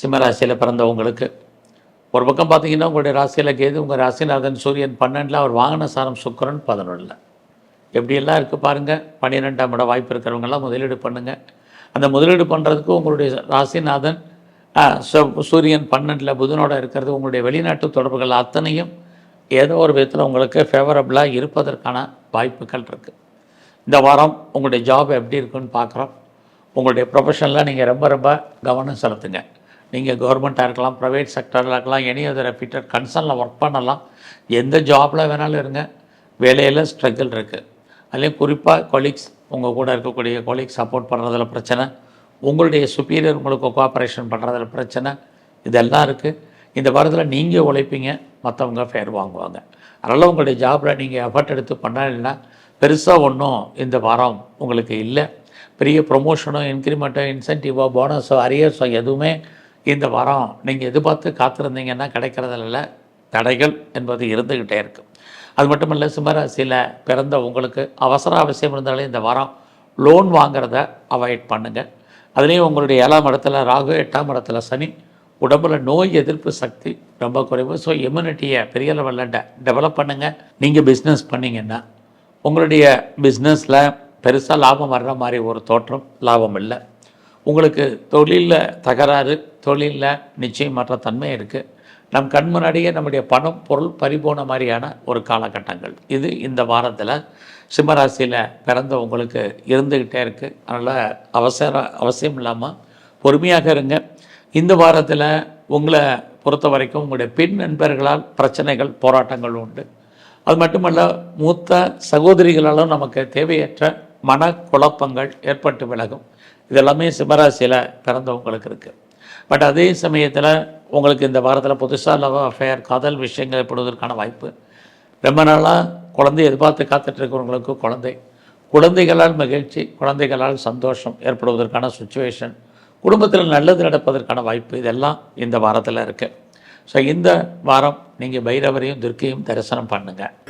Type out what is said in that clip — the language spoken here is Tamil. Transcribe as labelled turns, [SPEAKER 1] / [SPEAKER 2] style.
[SPEAKER 1] சிம்மராசியில் பிறந்தவங்களுக்கு. ஒரு பக்கம் பார்த்தீங்கன்னா உங்களுடைய ராசியில் கேது உங்கள் ராசிநாதன் சூரியன் பன்னெண்டில் அவர் வாகன சாரம் சுக்கிரன் பதினொன்றில் எப்படியெல்லாம் இருக்குது பாருங்கள் பன்னிரெண்டாம் இடம் வாய்ப்பு இருக்கிறவங்கெல்லாம் முதலீடு பண்ணுங்கள் அந்த முதலீடு பண்ணுறதுக்கு உங்களுடைய ராசிநாதன் சூரியன் பன்னெண்டில் புதனோட இருக்கிறது. உங்களுடைய வெளிநாட்டு தொடர்புகள் அத்தனையும் ஏதோ ஒரு விதத்தில் உங்களுக்கு ஃபேவரபுளாக இருப்பதற்கான வாய்ப்புகள் இருக்குது இந்த வாரம் உங்களுடைய ஜாப் எப்படி இருக்குன்னு பார்க்குறோம். உங்களுடைய ப்ரொஃபஷனில் நீங்கள் ரொம்ப ரொம்ப கவனம் செலுத்துங்க. நீங்கள் கவர்மெண்ட்டாக இருக்கலாம் ப்ரைவேட் செக்டரில் இருக்கலாம் எனி அதர் ஃபிட்டர் கன்சர்னில் ஒர்க் பண்ணலாம். எந்த ஜாபில் வேணாலும் இருங்க. வேலையில் ஸ்ட்ரகிள் இருக்குது அதுலேயும் குறிப்பாக கொலீக்ஸ் உங்கள் கூட இருக்கக்கூடிய கொலீக்ஸ் சப்போர்ட் பண்ணுறதுல பிரச்சனை. உங்களுடைய சுப்பீரியர் உங்களுக்கு கோஆப்ரேஷன் பண்ணுறதுல பிரச்சனை. இதெல்லாம் இருக்குது இந்த வாரத்தில் நீங்கள் உழைப்பீங்க மற்றவங்க ஃபேர் வாங்குவாங்க. அதனால் உங்களுடைய ஜாபில் நீங்கள் எஃபர்ட் எடுத்து பண்ணலைன்னா பெருசாக ஒன்றும் இந்த வாரம் உங்களுக்கு இல்லை. பெரிய ப்ரொமோஷனோ இன்க்ரிமெண்ட்டோ இன்சென்டிவோ போனஸோ அரியர்ஸோ எதுவுமே இந்த வாரம் நீங்கள் எதிர்பார்த்து காத்திருந்தீங்கன்னா கிடைக்கிறதில்ல தடைகள் என்பது இருந்துக்கிட்டே இருக்குது அது மட்டும் இல்லை சிம்மராசியில் பிறந்த உங்களுக்கு அவசர அவசியம் இருந்தாலே இந்த வாரம் லோன் வாங்குறத அவாய்ட் பண்ணுங்கள் அதுலேயும் உங்களுடைய ஏழாம் இடத்துல ராகு எட்டாம் இடத்துல சனி உடம்புல நோய் எதிர்ப்பு சக்தி ரொம்ப குறைவு. ஸோ இம்யூனிட்டியை பெரிய லெவலில் டெ டெவலப் பண்ணுங்கள் நீங்கள் பிஸ்னஸ் பண்ணிங்கன்னா உங்களுடைய பிஸ்னஸில் பெருசாக லாபம் வர்ற மாதிரி ஒரு தோற்றம் லாபம் இல்லை. உங்களுக்கு தொழிலில் தகராறு தொழிலில் நிச்சயமற்ற தன்மை இருக்குது நம் கண் முன்னாடியே நம்முடைய பணம் பொருள் பறிபோன மாதிரியான ஒரு காலகட்டங்கள். இது இந்த வாரத்தில் சிம்மராசியில் பிறந்த உங்களுக்கு இருந்துக்கிட்டே இருக்குது அதனால் அவசர அவசியம் இல்லாமல் பொறுமையாக இருங்க. இந்த வாரத்தில் உங்களை பொறுத்த வரைக்கும் உங்களுடைய பெண் நண்பர்களால் பிரச்சனைகள் போராட்டங்கள் உண்டு. அது மட்டுமல்ல மூத்த சகோதரிகளாலும் நமக்கு தேவையற்ற மன குழப்பங்கள் ஏற்பட்டு விலகும். இதெல்லாமே சிம்மராசியில் பிறந்தவங்களுக்கு இருக்குது பட் அதே சமயத்தில் உங்களுக்கு இந்த வாரத்தில் புதுசாக லவ் அஃபேர் காதல் விஷயங்கள் ஏற்படுவதற்கான வாய்ப்பு. ரொம்ப நாளாக குழந்தை எதிர்பார்த்து காத்துட்ருக்கிறவங்களுக்கு குழந்தை. குழந்தைகளால் மகிழ்ச்சி குழந்தைகளால் சந்தோஷம் ஏற்படுவதற்கான சுச்சுவேஷன் குடும்பத்தில் நல்லது நடப்பதற்கான வாய்ப்பு இதெல்லாம் இந்த வாரத்தில் இருக்குது ஸோ இந்த வாரம் நீங்கள் பைரவரையும் துர்க்கையும் தரிசனம் பண்ணுங்கள்